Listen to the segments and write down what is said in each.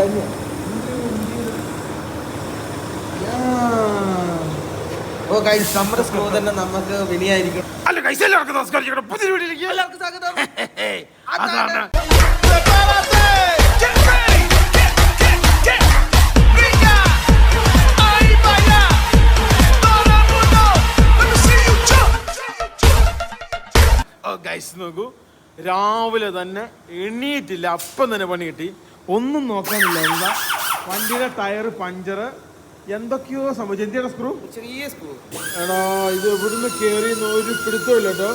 ഓ guys നമ്മുടെ screw തന്നെ നമുക്ക് വിനിയായിരിക്കും. അല്ല കൈസ് എല്ലാവർക്കും നമസ്കാരം പുതിയ വീട്ടിലേക്ക്. എല്ലാവർക്കും സ്വാഗതം. അതാണ്. ഗൈസ് നോക്കൂ. രാവിലെ തന്നെ എണ്ണീറ്റില്ല അപ്പം തന്നെ പണി കിട്ടി. ഒന്നും നോക്കാനില്ല. എന്താ? വണ്ടിയുടെ ടയർ പഞ്ചർ എന്തൊക്കെയോ സംഭവിച്ചു എന്തിയുടെ സ്ക്രൂ ചെറിയ സ്ക്രൂ എടാ ഇത് ഇവിടുന്ന് കയറി ഒരു പിടുത്തമില്ല കേട്ടോ.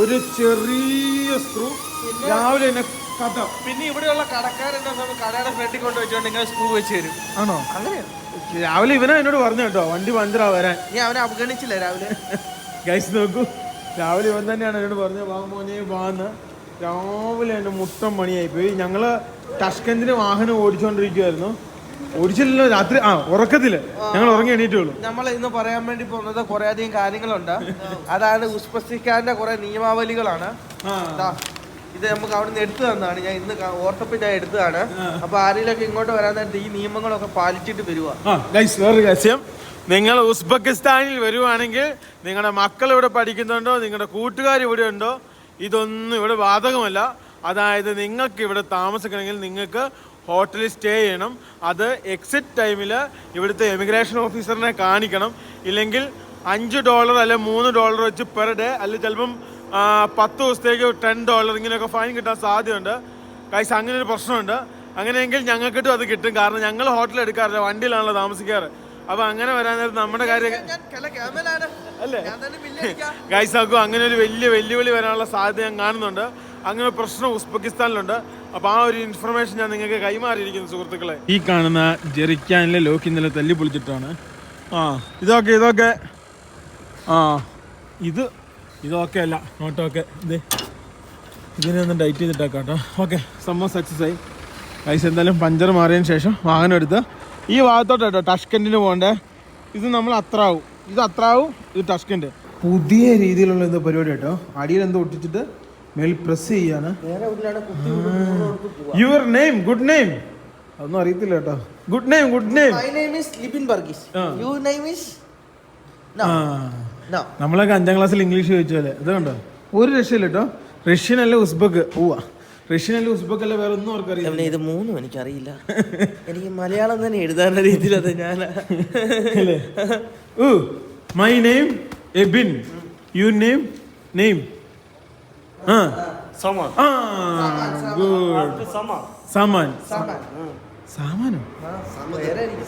ഒരു ചെറിയ സ്ക്രൂ രാവിലെ തന്നെ കഥ പിന്നെ ഇവിടെയുള്ള കടക്കാരെന്താ കടയുടെ ഫ്രണ്ടിൽ കൊണ്ട് വെച്ചോണ്ട് ഇങ്ങനെ സ്ക്രൂ വെച്ച് തരും. ആണോ? അങ്ങനെയാണ് രാവിലെ ഇവനാ എന്നോട് പറഞ്ഞു കേട്ടോ. വണ്ടി പഞ്ചറാ വരാൻ. നീ അവനെ അവഗണിച്ചില്ല രാവിലെ? ഗൈസ് നോക്കൂ. രാവിലെ ഇവൻ തന്നെയാണ് എന്നോട് പറഞ്ഞത് വാ മോനെ വാന്ന് രാവിലെ എന്നെ മുട്ടം പണിയായി പോയി ഞങ്ങൾ ടഷ്കന്തിന് വാഹനം ഓടിച്ചോണ്ടിരിക്കുവായിരുന്നു. ഓടിച്ചില്ലല്ലോ രാത്രി ആ ഉറക്കത്തിൽ. ഞങ്ങൾ ഉറങ്ങി എണീറ്റുള്ളൂ. നമ്മൾ ഇന്ന് പറയാൻ വേണ്ടി പോകുന്നത് കുറെ അധികം കാര്യങ്ങളുണ്ട്. അതാണ് ഉസ്പസിക്കാന്റെ കുറെ നിയമാവലികളാണ്. ഇത് നമുക്ക് അവിടെ നിന്ന് എടുത്തു തന്നതാണ്. ഞാൻ ഇന്ന് ക- ഞാൻ എടുത്തതാണ്. അപ്പൊ ആരെങ്കിലൊക്കെ ഇങ്ങോട്ട് വരാൻ നേരത്തെ ഈ നിയമങ്ങളൊക്കെ പാലിച്ചിട്ട് ഗൈസ് വേറൊരു കാര്യം. നിങ്ങൾ ഉസ്ബെക്കിസ്ഥാനിൽ വരുവാണെങ്കിൽ നിങ്ങളുടെ മക്കൾ ഇവിടെ പഠിക്കുന്നുണ്ടോ? നിങ്ങളുടെ കൂട്ടുകാർ ഇവിടെ ഉണ്ടോ? ഇതൊന്നും ഇവിടെ ബാധകമല്ല. അതായത് നിങ്ങൾക്ക് ഇവിടെ താമസിക്കണമെങ്കിൽ നിങ്ങൾക്ക് ഹോട്ടലിൽ സ്റ്റേ ചെയ്യണം. അത് എക്സിറ്റ് ടൈമിൽ ഇവിടുത്തെ എമിഗ്രേഷൻ ഓഫീസറിനെ കാണിക്കണം. ഇല്ലെങ്കിൽ അഞ്ച് ഡോളർ അല്ലെ മൂന്ന് ഡോളർ വെച്ച് പെർ ഡേ അല്ലെങ്കിൽ ചിലപ്പം പത്ത് ദിവസത്തേക്ക് ടെൻ ഡോളർ ഇങ്ങനെയൊക്കെ ഫൈൻ കിട്ടാൻ സാധ്യതയുണ്ട്. കൈസ് അങ്ങനെ ഒരു പ്രശ്നമുണ്ട്. അങ്ങനെയെങ്കിൽ ഞങ്ങൾക്കിട്ടും അത് കിട്ടും. കാരണം ഞങ്ങൾ ഹോട്ടൽ എടുക്കാറില്ല വണ്ടിയിലാണല്ലോ താമസിക്കാറ്. അപ്പൊ അങ്ങനെ വരാൻ നേരത്ത് നമ്മുടെ കാര്യം അല്ലേ? ഗൈസ് ആക്കും അങ്ങനെ ഒരു വലിയ വെല്ലുവിളി വരാനുള്ള സാധ്യത ഞാൻ കാണുന്നുണ്ട്. അങ്ങനെ പ്രശ്നം ഉസ്ബെക്കിസ്ഥാനിലുണ്ട്. അപ്പൊ ആ ഒരു ഇൻഫർമേഷൻ ഞാൻ നിങ്ങൾക്ക് കൈമാറിയിരിക്കുന്നു സുഹൃത്തുക്കളെ. ഈ കാണുന്ന ജെറിക്കാനിലെ ലോക്ക് ഇന്നലെ തല്ലി പൊളിച്ചിട്ടാണ്. ആ ഇതൊക്കെ ഇതൊക്കെ. ആ ഇത് ഇതൊക്കെ അല്ല നോട്ടൊക്കെ ഇത് ഇതിനെ ഒന്ന് ഡൈറ്റ് ചെയ്തിട്ടേക്കാം കേട്ടോ ഓക്കെ സംഭവം സക്സസ് ആയി. പൈസ എന്തായാലും പഞ്ചർ മാറിയതിന് ശേഷം വാഹനം എടുത്ത് ഈ ഭാഗത്തോട്ട് കേട്ടോ ടഷ്കന്റിന് പോകണ്ടേ. ഇത് നമ്മൾ അത്ര ആവും ഇത് അത്ര ആവും ഇത് ടഷ്കന്റ് പുതിയ രീതിയിലുള്ള ഇത് പരിപാടി കേട്ടോ അടിയിൽ എന്തോ ഒട്ടിച്ചിട്ട് മേൽ പ്രസ് ചെയ്യാണ്. യുവർ നെയിം ഗുഡ് നെയിം അതൊന്നും അറിയത്തില്ല കേട്ടോ. Good name good name my name is Libin Varghese ആ. നെയിം ഈസ് നോ നമ്മളൊക്കെ അഞ്ചാം ക്ലാസ്സിൽ ഇംഗ്ലീഷ് ചോദിച്ചാലേ ഇത് കണ്ടോ? ഒരു രക്ഷയില്ല കേട്ടോ. റഷ്യൻ അല്ല ഉസ്ബക്ക് പോവാ റഷ്യൻ അല്ല ഉസ്ബക്ക് അല്ല വേറെ ഒന്നും അവർക്കറിയാം അവനെ ഇത് മൂന്നും എനിക്കറിയില്ല. എനിക്ക് മലയാളം തന്നെ എഴുതാൻ രീതിയിൽ അത് ഞാൻ my name Ebin you name name സമ്മത് എന്നാ?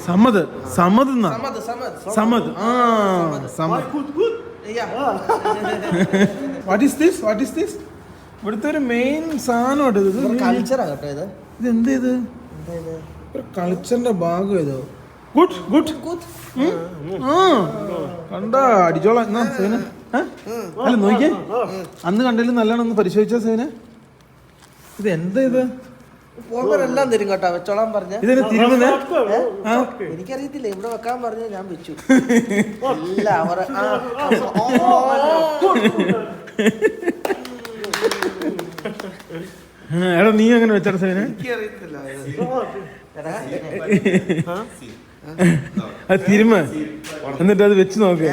സമത് സമത് സമ്മത് ആ സമ്മത് what is this what is this ഇവിടുത്തെ ഒരു മെയിൻ സാധനമായിട്ട് ഇത്. ഇത് എന്ത് ഇത്? ഒരു കൾച്ചറിന്റെ ഭാഗം ഇത് ഗുഡ് ഗുഡ് ആ കണ്ട അടിച്ചോളാം. എന്നാ സേന? അല്ല നോക്കിയേ അന്ന് കണ്ടതിൽ നല്ലോണം ഒന്ന് പരിശോധിച്ചാ സേന ഇത് എന്താ ഇത് പോകുമ്പോഴെല്ലാം തരും കേട്ടോ വെച്ചോളാൻ പറഞ്ഞ ഇതിന് തിരുമുന്നേ എനിക്കറിയത്തില്ല ഇവിടെ വെക്കാൻ പറഞ്ഞു ഞാൻ വെച്ചു ഇല്ല അവർ എടാ നീ അങ്ങനെ വെച്ചാ സേന എനിക്കറിയത്തില്ല അത് തിരുമ. എന്നിട്ട് അത് വെച്ച് നോക്ക്.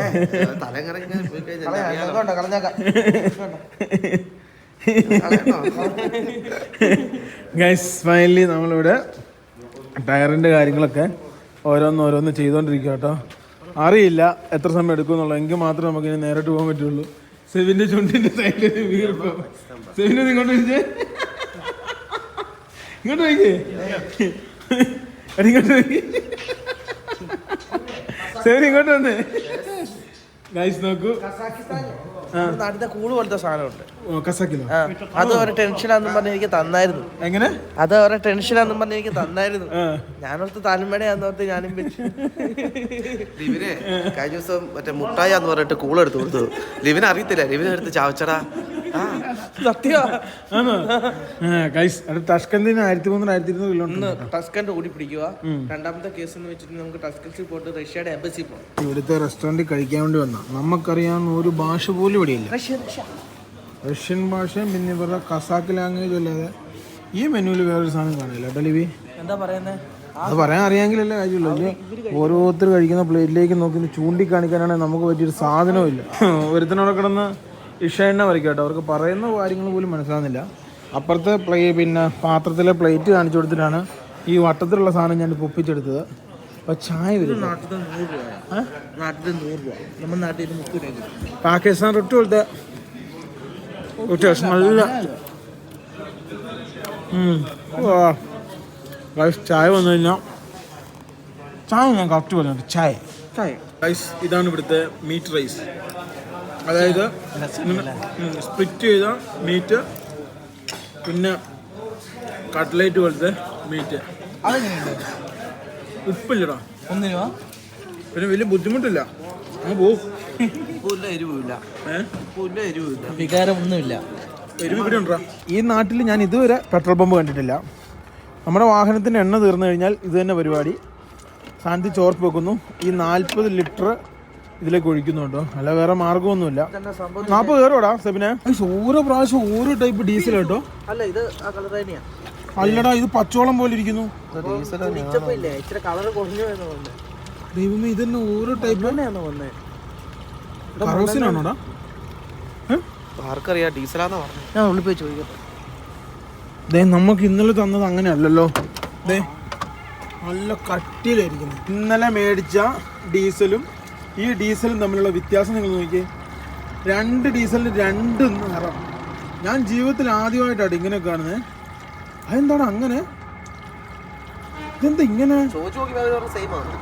ഗൈസ് ഫൈനലി നമ്മളിവിടെ ടയറിന്റെ കാര്യങ്ങളൊക്കെ ഓരോന്നോരോന്ന് ഓരോന്ന് ചെയ്തുകൊണ്ടിരിക്കുക കേട്ടോ അറിയില്ല എത്ര സമയം എടുക്കും എന്നുള്ളത്. എങ്കിൽ മാത്രമേ നമുക്ക് ഇനി നേരിട്ട് പോകാൻ പറ്റുള്ളൂ. സെവിന്റെ ചുണ്ടിന്റെ സൈഡിൽ വീർപ്പം. സെവിന്റെ ഇങ്ങോട്ട് വിളിച്ചേ ഇങ്ങോട്ട് വയ്ക്കേ ഇങ്ങോട്ട് വയ്ക്കേ സെവിൻ ഇങ്ങോട്ട് വന്ന്. ഗൈസ് നോക്കൂ. നാട്ടിലെ കൂട് പോലത്തെ സാധനമുണ്ട്. ഓ, കസാക്കിലോ? അത് ടെൻഷനാന്നും പറഞ്ഞ് എനിക്ക് തന്നായിരുന്നു. എങ്ങനെ? അത് ഒരു ടെൻഷനാന്നും പറഞ്ഞ് എനിക്ക് തന്നായിരുന്നു. ഞാനോർത്ത് താൽമടയാന്നോർത്ത് ഞാനും വെച്ചു ലിവിനെ കഴിഞ്ഞ ദിവസം മറ്റേ മുട്ടായി എന്ന് പറഞ്ഞിട്ട് കൂളെടുത്ത് കൊടുത്തു. ലിവിനെ അറിയത്തില്ല ലിവിനെ എടുത്ത് ചാവച്ചടാ. ടഷ്കന്തിന് ആയിരത്തി മൂന്നര ആയിരത്തി ഇരുന്നൂറ് കിലോമീറ്റർ ടസ്കന്റെ ഓടി പിടിക്കുക രണ്ടാമത്തെ കേസ് എന്ന് വെച്ചിട്ട് നമുക്ക് ടസ്കൻസിൽ പോയിട്ട് റഷ്യയുടെ എംബസി പോകണം ഇവിടുത്തെ റെസ്റ്റോറന്റിൽ കഴിക്കാൻ വേണ്ടി വന്ന. നമുക്കറിയാവുന്ന ഒരു ഭാഷ പോലും ഇവിടെയില്ല. റഷ്യൻ ഭാഷയും പിന്നെ ഇവരുടെ കസാക്ക് ലാംഗ്വേജ് അല്ലാതെ ഈ മെനുവിൽ വേറൊരു സാധനം കാണില്ല കേട്ടോ എന്താ പറയുന്നത് അത് പറയാൻ അറിയാമെങ്കിലല്ലേ കാര്യമുള്ളൂ. ഇല്ലേ? ഓരോരുത്തർ കഴിക്കുന്ന പ്ലേറ്റിലേക്ക് നോക്കി ചൂണ്ടിക്കാണിക്കാനാണെങ്കിൽ നമുക്ക് പറ്റിയൊരു സാധനവും ഇല്ല. ഒരുത്തനോടെ കിടന്ന് ഇഷ എണ്ണ വരയ്ക്കും കേട്ടോ. അവർക്ക് പറയുന്ന കാര്യങ്ങൾ പോലും മനസ്സിലാകുന്നില്ല അപ്പുറത്തെ പ്ലേ പിന്നെ പാത്രത്തിലെ പ്ലേറ്റ് കാണിച്ചു കൊടുത്തിട്ടാണ് ഈ വട്ടത്തിലുള്ള സാധനം ഞാൻ പൊപ്പിച്ചെടുത്തത്. അപ്പോൾ ചായ വരും. പാകിസ്ഥാൻ റൊട്ടി പോലത്തെ റൊട്ടി നല്ല ചായ വന്നു കഴിഞ്ഞാൽ ചായ ഞാൻ കറക്റ്റ് പറഞ്ഞു ചായ. ചായ. റൈസ് ഇതാണ് ഇവിടുത്തെ മീറ്റ് റൈസ് അതായത് സ്പ്ലിറ്റ് ചെയ്ത മീറ്റ് പിന്നെ കട്ട്ലേറ്റ് പോലത്തെ മീറ്റ് ഉപ്പില്ലടാ. ഒന്ന് രൂപ പിന്നെ വലിയ ബുദ്ധിമുട്ടില്ല. അങ്ങ് പോവും. ഉപ്പില്ല എരിവില്ല ഉപ്പില്ല എരിവില്ല വികാരം ഒന്നുമില്ല. എരിവ് ഇവിടെ ഉണ്ടോ? ഈ നാട്ടിൽ ഞാൻ ഇതുവരെ പെട്രോൾ പമ്പ് കണ്ടിട്ടില്ല. നമ്മുടെ വാഹനത്തിന്റെ എണ്ണ തീർന്നു കഴിഞ്ഞാൽ ഇത് തന്നെ പരിപാടി. സാധനത്തിൽ ചോർപ്പ് വെക്കുന്നു. ഈ നാൽപ്പത് ലിറ്റർ ഇതിലേക്ക് ഒഴിക്കുന്നുണ്ടോ? അല്ല വേറെ മാർഗമൊന്നുമില്ല. നാപ്പ് കയറോടാ സെബിനെ. ഓരോ പ്രാവശ്യം ഓരോ ടൈപ്പ് ഡീസൽ കേട്ടോ. അല്ല ഇത് അല്ലടാ ഇത് പച്ചോളം പോലെ ഇരിക്കുന്നു. ദൈവമേ ഇത് തന്നെ ഓരോ ടൈപ്പ് കറോസിനാണോടാ? ആർക്കറിയാം ഡീസലാന്നാ പറഞ്ഞു ഞാൻ ഉള്ളിൽ പോയി ചോദിക്കട്ടെ. ദേ നമുക്ക് ഇന്നലെ തന്നത് അങ്ങനെയല്ലല്ലോ. ദേ നല്ല കട്ടിയിലായിരിക്കുന്നു ഇന്നലെ മേടിച്ച ഡീസലും ഈ ഡീസലും തമ്മിലുള്ള വ്യത്യാസം നിങ്ങൾ നോക്കിയേ. രണ്ട് ഡീസലിന് രണ്ട് നിറം. ഞാൻ ജീവിതത്തിൽ ആദ്യമായിട്ടാണ് ഇങ്ങനെ കാണുന്നത് അതെന്താണ് അങ്ങനെ? ഇതെന്താ ഇങ്ങനെ? നോക്കി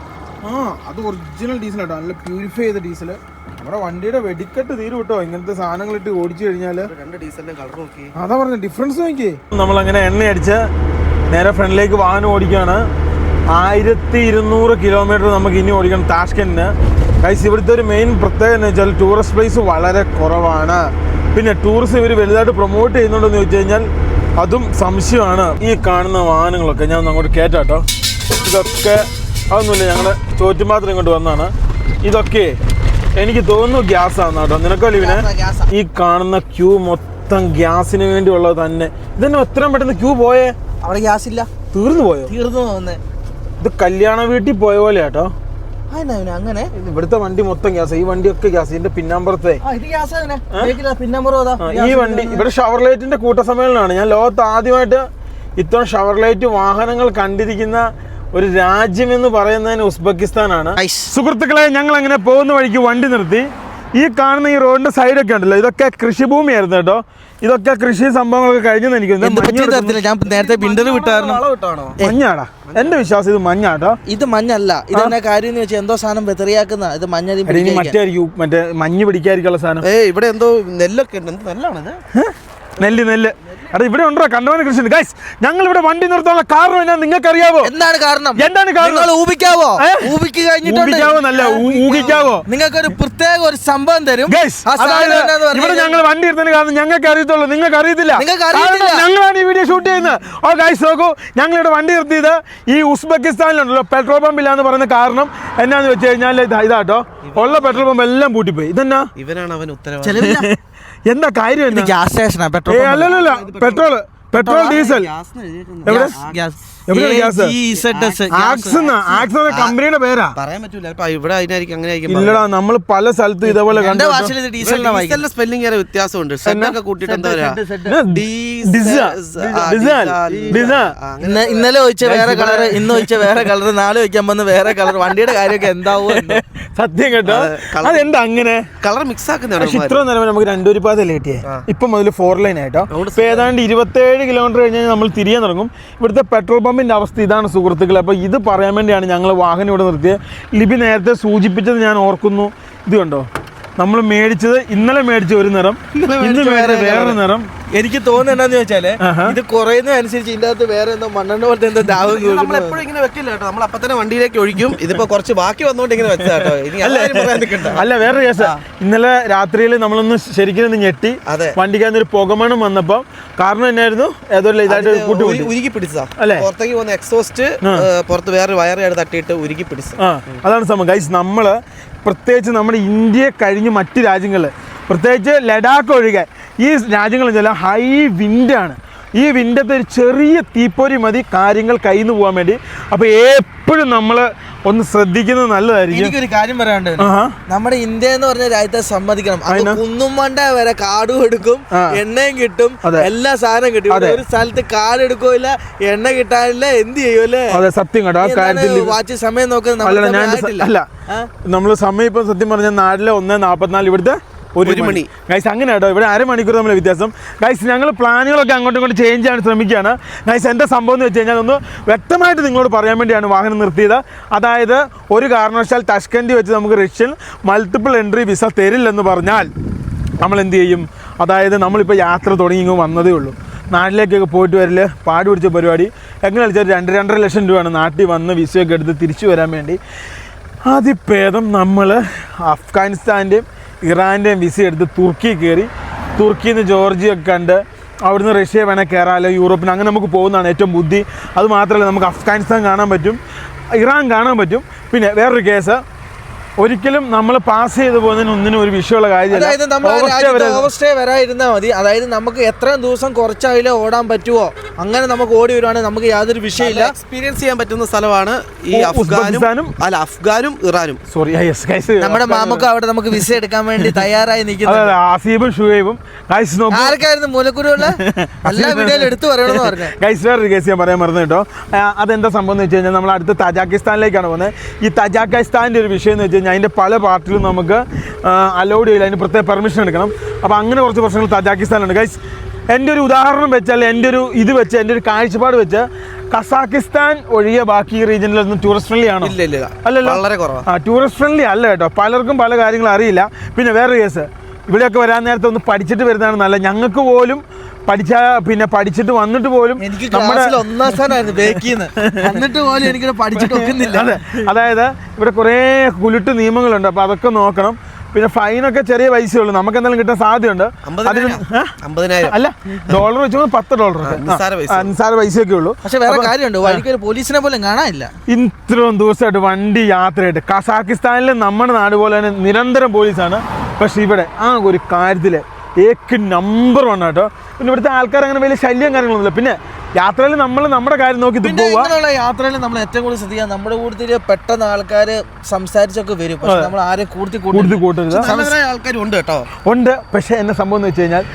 ആ അത് ഒറിജിനൽ ഡീസലാട്ടോ നല്ല പ്യൂരിഫൈ ചെയ്ത ഡീസൽ നമ്മുടെ വണ്ടിയുടെ വെടിക്കെട്ട് തീരും കേട്ടോ. ഇങ്ങനത്തെ സാധനങ്ങൾ ഇട്ട് ഓടിച്ചു കഴിഞ്ഞാൽ നോക്കി. അതാ പറഞ്ഞ ഡിഫറൻസ് നോക്കിയേ. നമ്മളങ്ങനെ എണ്ണ അടിച്ച് നേരെ ഫ്രണ്ടിലേക്ക് വാഹനം ഓടിക്കുകയാണ്. ആയിരത്തി ഇരുന്നൂറ് കിലോമീറ്റർ നമുക്ക് ഇനി ഓടിക്കണം. താഷ്കന്റിന് കൈസ് ഇവിടുത്തെ ഒരു മെയിൻ പ്രത്യേകത എന്ന് വെച്ചാൽ ടൂറിസ്റ്റ് പ്ലേസ് വളരെ കുറവാണ്. പിന്നെ ടൂറിസം ഇവർ വലുതായിട്ട് പ്രൊമോട്ട് ചെയ്യുന്നുണ്ടെന്ന് ചോദിച്ചു കഴിഞ്ഞാൽ അതും സംശയമാണ്. ഈ കാണുന്ന വാഹനങ്ങളൊക്കെ ഞാൻ അങ്ങോട്ട് കയറ്റാട്ടോ ഇതൊക്കെ അതൊന്നുമില്ല ഞങ്ങളുടെ ചോറ്റുപാത്രം ഇങ്ങോട്ട് വന്നാണ് ഇതൊക്കെ എനിക്ക് തോന്നുന്നു ഗ്യാസ് ആണ് കേട്ടോ. നിനക്കോ ലിവിനെ? ഈ കാണുന്ന ക്യൂ മൊത്തം ഗ്യാസിന് വേണ്ടിയുള്ളത് തന്നെ. ഇതന്നെ എത്രയും പെട്ടെന്ന് ക്യൂ പോയേ? അവിടെ ഗ്യാസ് ഇല്ല. തീർന്നു പോയോ? തീർന്നു ഇത് കല്യാണ വീട്ടിൽ പോയ പോലെ കേട്ടോ. അങ്ങനെ? ഇവിടുത്തെ വണ്ടി മൊത്തം ഗ്യാസ്. ഈ വണ്ടിയൊക്കെ ഗ്യാസ്. ഇതിന്റെ പിന്നാമ്പുറത്തെ. ഈ വണ്ടി ഇവിടെ ഷവർ ലൈറ്റിന്റെ കൂട്ടസമ്മേളനമാണ്. ഞാൻ ലോകത്ത് ആദ്യമായിട്ട് ഇത്തരം ഷവർ ലൈറ്റ് വാഹനങ്ങൾ കണ്ടിരിക്കുന്ന ഒരു രാജ്യം എന്ന് പറയുന്നതിന് ഉസ്ബെക്കിസ്ഥാനാണ്. സുഹൃത്തുക്കളെ ഞങ്ങൾ അങ്ങനെ പോകുന്ന വഴിക്ക് വണ്ടി നിർത്തി. ഈ കാണുന്ന ഈ റോഡിന്റെ സൈഡൊക്കെ ഉണ്ടല്ലോ ഇതൊക്കെ കൃഷിഭൂമിയായിരുന്നു കേട്ടോ. ഇതൊക്കെ കൃഷി സംഭവങ്ങളൊക്കെ കഴിഞ്ഞെന്ന് എനിക്ക് ഞാൻ നേരത്തെ വിട്ടായിരുന്നു. മഞ്ഞാടാ. എന്റെ വിശ്വാസം ഇത് മഞ്ഞാട്ടോ ഇത് മഞ്ഞല്ല. ഇതെന്നാ കാര്യം എന്ന് വെച്ചാൽ എന്തോ സാധനം വെതറിയാക്കുന്ന ഇത് മഞ്ഞ മറ്റായിരിക്കും മറ്റേ മഞ്ഞ് പിടിക്കാതിരിക്കുള്ള സാധനം. ഏ ഇവിടെ എന്തോ നെല്ലൊക്കെ ഉണ്ട്. എന്ത് നെല്ലാണിത് ഹെ? നെല്ല് നെല്ല്. എടാ ഇവിടെ ഉണ്ടോ? കണ്ടവനെ കൃഷി ഗൈസ് ഞങ്ങൾ ഇവിടെ വണ്ടി നിർത്താനുള്ള കാരണം എന്നാ നിങ്ങൾക്ക് അറിയാവോ എന്താണ് കാരണം? എന്താണ് കാരണം? ഊപിക്കാവോ? ഊപിക്ക് കഴിഞ്ഞിട്ടുണ്ട്. ഊഹിക്കാവോ നല്ല ഊഹിക്കാവോ? നിങ്ങൾക്ക് ഒരു പ്രത്യേക ഒരു സംഭവം തരും. ഗൈസ് ഇവിടെ ഞങ്ങൾ വണ്ടി എടുത്തതിന് കാരണം ഞങ്ങൾക്ക് അറിയത്തുള്ളൂ. നിങ്ങൾക്ക് അറിയത്തില്ല. ഞങ്ങളാണ് ഈ വീഡിയോ ഷൂട്ട് ചെയ്യുന്നത്. ഓ ഗൈസ് നോക്കൂ. ഞങ്ങൾ ഇവിടെ വണ്ടി നിർത്തിയത് ഈ ഉസ്ബെക്കിസ്ഥാനിലുണ്ടല്ലോ പെട്രോൾ പമ്പ് ഇല്ലാന്ന് പറയുന്ന കാരണം എന്നാന്ന് വെച്ച് കഴിഞ്ഞാൽ ഇതാ ഇതാട്ടോ ഉള്ള പെട്രോൾ പമ്പ് എല്ലാം പൂട്ടിപ്പോയി. ഇതെന്നാ? ഇവനാണ് അവൻ ഉത്തരവാദി എന്താ കാര്യം ഗ്യാസ് സ്റ്റേഷനാ പെട്രോൾ അല്ലല്ല പെട്രോൾ പെട്രോൾ ഡീസൽ. കമ്പനിയുടെ പേരാ? പറയാൻ പറ്റൂല. ഇവിടെ അതിനായിരിക്കും അങ്ങനെ ആയിരിക്കും ഇല്ലടാ നമ്മൾ പല സ്ഥലത്ത് ഇതേപോലെ ഡീസലിന്റെ സ്പെല്ലിംഗ് വ്യത്യാസമുണ്ട്. സെറ്റൊക്കെ പറയാ? ഇന്നലെ ഒഴിച്ച വേറെ കളർ ഇന്ന് ഒഴിച്ച വേറെ കളർ നാളെ ഒഴിക്കാൻ വന്ന് വേറെ കളർ വണ്ടിയുടെ കാര്യമൊക്കെ എന്താവും എന്തോ. സത്യം കേട്ടോ. അതെന്താ അങ്ങനെ? കളർ മിക്സ് ആക്കുന്ന ആക്കുന്നതാണ് ഇത്ര നേരം നമുക്ക് രണ്ടൂരിപ്പാതല്ലേ കിട്ടിയേ? ഇപ്പൊ മുതൽ ഫോർ ലൈൻ ആയിട്ടോ. ഏതാണ്ട് ഇരുപത്തേഴ് കിലോമീറ്റർ കഴിഞ്ഞ് കഴിഞ്ഞാൽ നമ്മൾ തിരിയാൻ തുടങ്ങും. ഇവിടുത്തെ പെട്രോൾ പമ്പിന്റെ അവസ്ഥ ഇതാണ് സുഹൃത്തുക്കളെ. അപ്പോൾ ഇത് പറയാൻ വേണ്ടിയാണ് ഞങ്ങൾ വാഹനം ഇവിടെ നിർത്തിയത്. ലിപി നേരത്തെ സൂചിപ്പിച്ചത് ഞാൻ ഓർക്കുന്നു. ഇത് കണ്ടോ? നമ്മൾ മേടിച്ചത് ഇന്നലെ മേടിച്ച ഒരു നിറം ഇന്ന് വേറെ വേറെ നിറം. എനിക്ക് തോന്നുന്നത് എന്താന്ന് ചോദിച്ചാൽ ഇത് ഇത് കുറയുന്നതനുസരിച്ച് ഇതിന്റെ അകത്ത് വേറെ എന്തോ മണ്ണെണ്ണ പോലത്തെ എന്തോ ദാവം നമ്മൾ എപ്പോഴും ഇങ്ങനെ വെക്കില്ല കേട്ടോ. നമ്മൾ അപ്പൊ തന്നെ വണ്ടിയിലേക്ക് ഒഴിക്കും. ഇതിപ്പോ കുറച്ച് ബാക്കി വന്നോണ്ട് ഇങ്ങനെ വെച്ചാ കേട്ടോ. ഇനി അല്ലാരും പറയാൻ നിൽക്കണ്ട അല്ല വേറെ കേസ് ഇന്നലെ രാത്രിയിൽ നമ്മളൊന്ന് ശരിക്കും ഒന്ന് ഞെട്ടി. അതെ. വണ്ടിക്കകത്ത് ഒരു പുകമണം വന്നപ്പോ കാരണം എന്നായിരുന്നു? ഏതോ ഇതായിട്ട് കൂട്ടി കൂട്ടി. ഉരുക്കി പിടിച്ചതാ. അല്ലേ? പുറത്തേക്ക് പോകുന്ന എക്സോസ്റ്റ് പുറത്ത് വേറെ വയറുകാട് തട്ടിയിട്ട് ഉരുക്കി പിടിച്ച അതാണ് സംഭവം. ഗൈസ് നമ്മൾ പ്രത്യേകിച്ച് നമ്മുടെ ഇന്ത്യയെ കഴിഞ്ഞ് മറ്റ് രാജ്യങ്ങൾ പ്രത്യേകിച്ച് ലഡാക്ക് ഒഴികെ ഈ രാജ്യങ്ങളിൽ വെച്ചാൽ ഹൈ വിൻഡാണ് ഈ വിന്റത്തെ ഒരു ചെറിയ തീപ്പൊരി മതി. കാര്യങ്ങൾ കയ്യിൽ നിന്ന് പോകാൻ വേണ്ടി. അപ്പോൾ എപ്പോഴും നമ്മൾ ഒന്ന് ശ്രദ്ധിക്കുന്നത് നല്ലതായിരിക്കും. എനിക്കൊരു കാര്യം പറയാണ്ട്. നമ്മുടെ ഇന്ത്യ എന്ന് പറഞ്ഞ രാജ്യത്തെ സമ്മതിക്കണം. കുന്നും മണ്ട വരെ കാടും എടുക്കും എണ്ണയും കിട്ടും എല്ലാ സാധനം കിട്ടും. ഒരു സ്ഥലത്ത് കാട് എടുക്കില്ല എണ്ണ കിട്ടാനില്ല എന്ത് ചെയ്യൂലേ അതെ സത്യം കേട്ടോ. വാച്ച് സമയം നോക്കുന്നത്? അല്ല സമയം ഇപ്പൊ അല്ല നമ്മൾ സമയം ഇപ്പം സത്യം പറഞ്ഞ നാട്ടിലെ ഒന്ന് നാൽപ്പത്തിനാല് ഇവിടുത്തെ ഒരു മണി. ഗൈസ് അങ്ങനെ കേട്ടോ. ഇവിടെ അരമണിക്കൂർ തമ്മിൽ വ്യത്യാസം. ഗൈസ് ഞങ്ങൾ പ്ലാനുകളൊക്കെ അങ്ങോട്ടും ഇങ്ങോട്ടും ചേഞ്ച് ചെയ്യാൻ ശ്രമിക്കുകയാണ്. ഗൈസ് എന്താ സംഭവം എന്ന് വെച്ച് കഴിഞ്ഞാൽ ഒന്ന് വ്യക്തമായിട്ട് നിങ്ങളോട് പറയാൻ വേണ്ടിയാണ് വാഹനം നിർത്തിയത്. അതായത് ഒരു കാരണവശാൽ തഷ്കൻഡി വെച്ച് നമുക്ക് റഷ്യൻ മൾട്ടിപ്പിൾ എൻട്രി വിസ തരില്ലെന്ന് പറഞ്ഞാൽ നമ്മൾ എന്ത് ചെയ്യും? അതായത് നമ്മളിപ്പോൾ യാത്ര തുടങ്ങി ഇങ്ങ് വന്നതേ ഉള്ളൂ. നാട്ടിലേക്കൊക്കെ പോയിട്ട് വരൽ പാട് പിടിച്ച പരിപാടി. എങ്ങനെ കളിച്ചാൽ രണ്ട് രണ്ടര ലക്ഷം രൂപയാണ് നാട്ടിൽ വന്ന് വിസയൊക്കെ എടുത്ത് തിരിച്ചു വരാൻ വേണ്ടി. അതിഭേദം നമ്മൾ അഫ്ഗാനിസ്ഥാന്റെയും ഇറാന്റെയും വിസ എടുത്ത് തുർക്കി കയറി. തുർക്കിയിൽ നിന്ന് ജോർജിയ ഒക്കെ കണ്ട് അവിടുന്ന് റഷ്യ വേണേൽ കയറാമല്ലോ യൂറോപ്പിന്. അങ്ങനെ നമുക്ക് പോകുന്നതാണ് ഏറ്റവും ബുദ്ധി. അതുമാത്രമല്ല നമുക്ക് അഫ്ഗാനിസ്ഥാൻ കാണാൻ പറ്റും ഇറാൻ കാണാൻ പറ്റും. പിന്നെ വേറൊരു കേസ് ഒരിക്കലും നമ്മൾ പാസ് ചെയ്തു പോകുന്നതിന് ഒന്നിനും ഒരു വിഷയമുള്ള അതായത് നമ്മൾ കാര്യമില്ല ഓവർസ്റ്റേ വരാതിരുന്നാൽ മതി. അതായത് നമുക്ക് എത്ര ദിവസം കുറച്ചായാലും ഓടാൻ പറ്റുമോ അങ്ങനെ നമുക്ക് ഓടി വരുവാണെങ്കിൽ നമുക്ക് യാതൊരു വിഷയമില്ല. എക്സ്പീരിയൻസ് ചെയ്യാൻ പറ്റുന്ന സ്ഥലമാണ് ഈ അഫ്ഗാനിസ്ഥാനും അഫ്ഗാനും അല്ല അഫ്ഗാനും ഇറാനും. സോറി നമ്മുടെ മാമക്ക് അവിടെ നമുക്ക് വിസ എടുക്കാൻ വേണ്ടി തയ്യാറായി നിൽക്കുന്നത് നിൽക്കുന്നു. അതെ ആസീബും ഷുഹൈബും. ആർക്കായിരുന്നു മൂലക്കുരുള്ള? എല്ലാ വീഡിയോയിലും എടുത്തു പറയണമെന്ന് പറഞ്ഞു. ഗൈസ് വേറൊരു കേസ് ഞാൻ പറയാൻ മറന്നു കേട്ടോ. അതെന്താ സംഭവം എന്ന് വെച്ച് കഴിഞ്ഞാൽ നമ്മൾ അടുത്ത് തജാക്കിസ്ഥാനിലേക്കാണ് പോകുന്നത്. ഈ തജാക്കിസ്ഥാന്റെ ഒരു വിഷയം എന്ന് വെച്ച് കഴിഞ്ഞാൽ അതിന്റെ പല പാർട്ടിലും നമുക്ക് അലൗഡ് ചെയ്യില്ല അതിന് പ്രത്യേക പെർമിഷൻ എടുക്കണം. അപ്പോൾ അങ്ങനെ കുറച്ച് പ്രശ്നങ്ങൾ തജാക്കിസ്ഥാനുണ്ട് ഗൈസ് എന്റെ ഒരു ഉദാഹരണം വെച്ചാൽ എന്റെ ഒരു ഇത് വെച്ച് എന്റെ ഒരു കാഴ്ചപ്പാട് വെച്ച് കസാക്കിസ്ഥാൻ ഒഴികെ ബാക്കി റീജിയനിലൊന്നും ടൂറിസ്റ്റ് ഫ്രണ്ട്ലി ആണോ? അല്ലല്ലോ. വളരെ കുറവാണ് ആ ടൂറിസ്റ്റ് ഫ്രണ്ട്ലി അല്ല കേട്ടോ. പലർക്കും പല കാര്യങ്ങളും അറിയില്ല. പിന്നെ വേറൊരു കേസ് ഇവിടെയൊക്കെ വരാൻ നേരത്തെ ഒന്ന് പഠിച്ചിട്ട് വരുന്നതാണ് നല്ല ഞങ്ങൾക്ക് പോലും പഠിച്ച പിന്നെ പഠിച്ചിട്ട് വന്നിട്ട് പോലും നമ്മുടെ ക്ലാസ്സിൽ ഒന്നാം സ്ഥാനമായിരുന്നു ബേക്കിന്ന്. എന്നിട്ട് പോലും എനിക്ക് പഠിച്ചിട്ട് ഒക്കുന്നില്ല. അതെ. അതായത് ഇവിടെ കുറേ കുലുട്ട് നിയമങ്ങളുണ്ട്. അപ്പോൾ അതൊക്കെ നോക്കണം. പിന്നെ ഫൈനൊക്കെ ചെറിയ പൈസയുള്ളൂ നമുക്ക് എന്തായാലും കിട്ടാൻ സാധ്യതയുണ്ട്. അതിന് അല്ല ഡോളർ വെച്ച് പത്ത് ഡോളർ. നിസ്സാര പൈസയൊക്കെ ഉള്ളൂ. പക്ഷെ വേറെ കാര്യമുണ്ട്. വഴിക്ക് ഒരു പോലീസിനെ പോലും കാണാനില്ല. ഇത്രയും ദിവസമായിട്ട് വണ്ടി യാത്രയായിട്ട്. കസാക്കിസ്ഥാനിലെ നമ്മുടെ നാട് പോലെ തന്നെ നിരന്തരം പോലീസാണ്. പക്ഷെ ഇവിടെ ആ ഒരു കാര്യത്തിൽ ഏക്ക് നമ്പർ വൺ കേട്ടോ പിന്നെ ഇവിടുത്തെ ആൾക്കാർ അങ്ങനെ വലിയ ശല്യം കാര്യങ്ങളൊന്നുമില്ല. പിന്നെ യാത്രയിൽ നമ്മൾ നമ്മുടെ കാര്യം നോക്കി ഇങ്ങനെയുള്ള യാത്രയിൽ നമ്മൾ ഏറ്റവും കൂടുതൽ ശ്രദ്ധിക്കുക നമ്മുടെ കൂടുതൽ പെട്ടെന്ന് ആൾക്കാർ സംസാരിച്ചൊക്കെ വരും. പക്ഷെ നമ്മൾ ആരെ കൂടുതൽ കൂടുതൽ കൂട്ടരുത്. ആൾക്കാരുണ്ട് കേട്ടോ. ഉണ്ട്. പക്ഷെ എന്നെ സംഭവം എന്ന് വെച്ച് കഴിഞ്ഞാൽ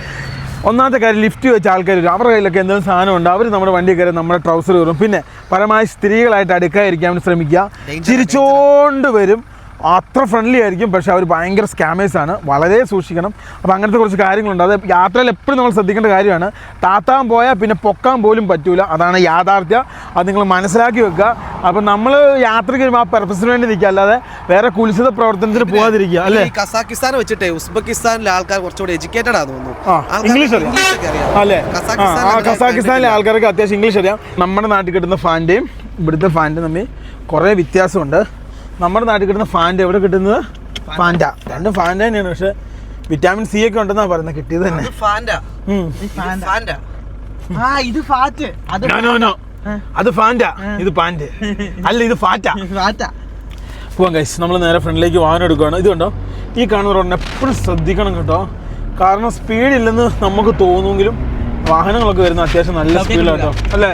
ഒന്നാമത്തെ കാര്യം ലിഫ്റ്റ് വെച്ച ആൾക്കാർ വരും. അവരുടെ കയ്യിലൊക്കെ എന്തെങ്കിലും സാധനം ഉണ്ട്. അവർ നമ്മുടെ വണ്ടി കയറി നമ്മുടെ ട്രൗസർ കയറും പിന്നെ പരമായി സ്ത്രീകളായിട്ട് അടുക്കാതിരിക്കാൻ ശ്രമിക്കുക. ചിരിച്ചോണ്ട് വരും. അത്ര ഫ്രണ്ട്ലി ആയിരിക്കും പക്ഷേ അവർ ഭയങ്കര സ്കാമേഴ്സ് ആണ്. വളരെ സൂക്ഷിക്കണം. അപ്പോൾ അങ്ങനത്തെ കുറച്ച് കാര്യങ്ങളുണ്ട്. അത് യാത്രയിൽ എപ്പോഴും നമ്മൾ ശ്രദ്ധിക്കേണ്ട കാര്യമാണ്. താത്താൻ പോയാൽ പിന്നെ പൊക്കാൻ പോലും പറ്റൂല. അതാണ് യാഥാർത്ഥ്യം. അത് നിങ്ങൾ മനസ്സിലാക്കി വെക്കുക. അപ്പം നമ്മൾ യാത്രയ്ക്ക് ആ പർപ്പസിന് വേണ്ടി നിൽക്കുക. അല്ലാതെ വേറെ കുലിശിത പ്രവർത്തനത്തിന് പോകാതിരിക്കുക അല്ലേ? കസാക്കിസ്ഥാൻ വെച്ചിട്ടേ ഉസ്ബെക്കിസ്ഥാനിലെ ആൾക്കാർ കുറച്ചുകൂടി എഡ്യൂക്കേറ്റഡ് ആണ് തോന്നുന്നു. ഇംഗ്ലീഷ് അറിയാം. അല്ലേ? കസാക്കിസ്ഥാനിലെ ആൾക്കാർക്ക് അത്യാവശ്യം ഇംഗ്ലീഷ് അറിയാം. നമ്മുടെ നാട്ടിൽ കിട്ടുന്ന ഫാന്റെയും ഇവിടുത്തെ ഫാന്റെ തമ്മിൽ കുറേ വ്യത്യാസമുണ്ട്. നമ്മുടെ നാട്ടിൽ കിട്ടുന്ന ഫാന്റ എവിടെ കിട്ടുന്നത്? ഫാന്റ. രണ്ട് ഫാന്റ തന്നെയാണ്. പക്ഷെ വിറ്റാമിൻ സി ഒക്കെ ഉണ്ടെന്നാ പറയുന്നത്. കിട്ടിയത് തന്നെ. അത് ഫാന്റാ. ഉം. ഇത് ഫാന്റാ. ആ ഇത് ഫാറ്റ്. അത് No, no, no. അത് ഫാന്റ. ഇത് പാന്റ് അല്ല ഇത് ഫാറ്റ. ഫാറ്റാ. പോവാം ഗൈസ് നമ്മൾ നേരെ ഫ്രണ്ടിലേക്ക് വാഹനം എടുക്കുകയാണ്. ഇത് കണ്ടോ? ഈ കാണുന്ന റോഡിനെ എപ്പോഴും ശ്രദ്ധിക്കണം കേട്ടോ. കാരണം സ്പീഡ് ഇല്ലെന്ന് നമുക്ക് തോന്നുമെങ്കിലും വാഹനങ്ങളൊക്കെ വരുന്ന അത്യാവശ്യം നല്ല സ്പീഡിലാട്ടോ അല്ലേ?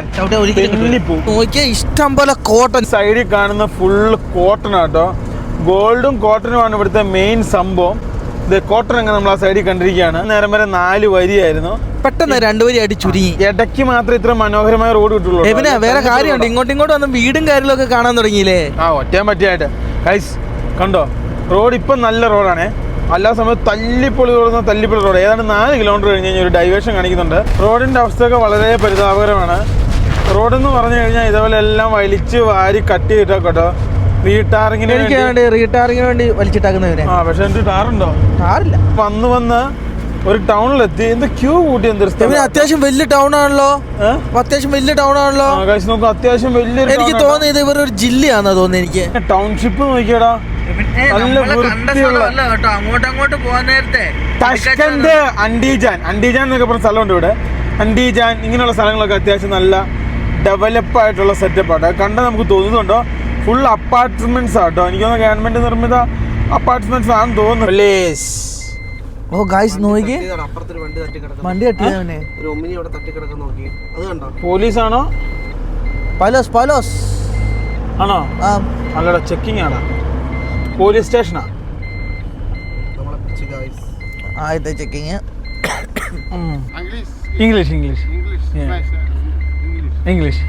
ഇഷ്ടം പോലെ കോട്ടൺ സൈഡിൽ കാണുന്ന ഫുള്ള് കോട്ടൺ ആട്ടോ ഗോൾഡും കോട്ടനുമാണ് ഇവിടുത്തെ മെയിൻ സംഭവം. ഇത് കോട്ടൺ അങ്ങനെ നമ്മൾ ആ സൈഡിൽ കണ്ടിരിക്കുകയാണ്. നേരം വരെ നാല് വരിയായിരുന്നു. പെട്ടെന്ന് രണ്ടുപേരും ചുരുങ്ങി. ഇടയ്ക്ക് മാത്രം ഇത്ര മനോഹരമായ റോഡ് കിട്ടുള്ളൂ പിന്നെ വേറെ കാര്യമുണ്ട് ഇങ്ങോട്ടും ഇങ്ങോട്ടും വന്ന് വീടും കാര്യങ്ങളൊക്കെ കാണാൻ തുടങ്ങിയില്ലേ? ആ ഒറ്റയാൻ പറ്റിയായിട്ട്. കണ്ടോ? റോഡ് ഇപ്പം നല്ല റോഡാണേ എല്ലാ സമയത്ത് തല്ലിപ്പൊളി തുടർന്ന തല്ലിപ്പൊളി റോഡ്. ഏതാണ്ട് നാല് കിലോമീറ്റർ കഴിഞ്ഞ് കഴിഞ്ഞാൽ ഒരു ഡൈവേഷൻ കാണിക്കുന്നുണ്ട്. റോഡിന്റെ അവസ്ഥയൊക്കെ വളരെ പരിതാപകരമാണ്. റോഡെന്ന് പറഞ്ഞു കഴിഞ്ഞാൽ ഇതേപോലെ എല്ലാം വലിച്ച് വാരി കട്ട് ചെയ്തിട്ടോ കേട്ടോ. റീടാറിങ്ങിന് വേണ്ടി. റീടാറിങ്ങിന് വേണ്ടി വലിച്ചിട്ടാക്കുന്നവരെ ആ പക്ഷെ എനിക്ക് ടാറുണ്ടോ? ടാറില്ല. വന്ന് വന്ന് ഒരു ടൗണിലെത്തി. എന്ത് ക്യൂ കൂട്ടി എന്ത് അത്യാവശ്യം വലിയ ടൗൺ ആണല്ലോ അത്യാവശ്യം വലിയ ടൗൺ ആണല്ലോ നോക്കും അത്യാവശ്യം വലിയ എനിക്ക് തോന്നുന്നത് ഇത് ഇവരൊരു ജില്ലയാണെന്നാ തോന്നുന്നത് എനിക്ക്. ടൗൺഷിപ്പ് നോക്കിയടാ. കേട്ടോ. അങ്ങോട്ട് അങ്ങോട്ട് പോകാൻ നേരത്തെ തഷ്കന്റ് അണ്ടീജാൻ. അണ്ടീജാൻ എന്നൊക്കെ പറഞ്ഞ സ്ഥലമുണ്ട് ഇവിടെ. അണ്ടീജാൻ ഇങ്ങനെയുള്ള സ്ഥലങ്ങളൊക്കെ അത്യാവശ്യം നല്ല ഡെവലപ്പ് ആയിട്ടുള്ള സെറ്റപ്പ് ആട്ടോ കണ്ട നമുക്ക് തോന്നുന്നുണ്ടോ? ഫുൾ അപ്പാർട്ട്മെന്റ്സ് ആട്ടോ എനിക്ക് ഗവൺമെന്റ് നിർമ്മിത അപ്പാർട്ട്മെന്റ്സ് ആണെന്ന് തോന്നുന്നു. ഓ ഗായ്സ് നോക്കി. വണ്ടി തട്ടി കിടക്കുന്നു. വണ്ടി തട്ടിയവനെ ഒരു ഒമ്മിനി അവിടെ തട്ടി കിടക്കുന്ന നോക്കി. അത് കണ്ടോ? പോലീസാണോ? പലോസ് പലോസ്. ആണോ? ആ. അല്ലടാ ചെക്കിംഗ് ആടാ പോലീസ് സ്റ്റേഷനാ? നമ്മളെ പിടിച്ച് ഗായ്സ് ആദ്യത്തെ checking English English. English.